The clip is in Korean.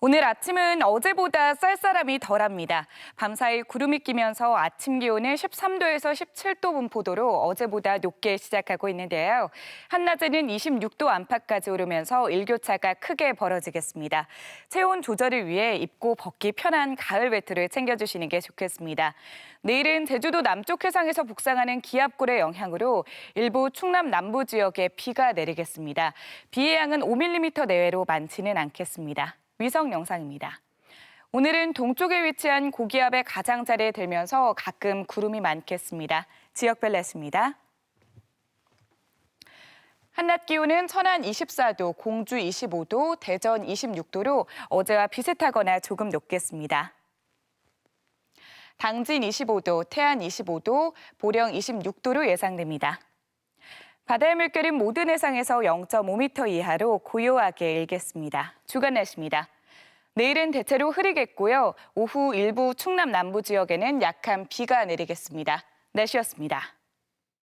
오늘 아침은 어제보다 쌀쌀함이 덜합니다. 밤사이 구름이 끼면서 아침 기온은 13도에서 17도 분포도로 어제보다 높게 시작하고 있는데요. 한낮에는 26도 안팎까지 오르면서 일교차가 크게 벌어지겠습니다. 체온 조절을 위해 입고 벗기 편한 가을 외투를 챙겨주시는 게 좋겠습니다. 내일은 제주도 남쪽 해상에서 북상하는 기압골의 영향으로 일부 충남 남부 지역에 비가 내리겠습니다. 비의 양은 5mm 내외로 많지는 않겠습니다. 위성 영상입니다. 오늘은 동쪽에 위치한 고기압의 가장자리에 들면서 가끔 구름이 많겠습니다. 지역별 날씨입니다. 한낮 기온은 천안 24도, 공주 25도, 대전 26도로 어제와 비슷하거나 조금 높겠습니다. 당진 25도, 태안 25도, 보령 26도로 예상됩니다. 바다의 물결은 모든 해상에서 0.5m 이하로 고요하게 일겠습니다. 주간 날씨입니다. 내일은 대체로 흐리겠고요. 오후 일부 충남 남부 지역에는 약한 비가 내리겠습니다. 날씨였습니다.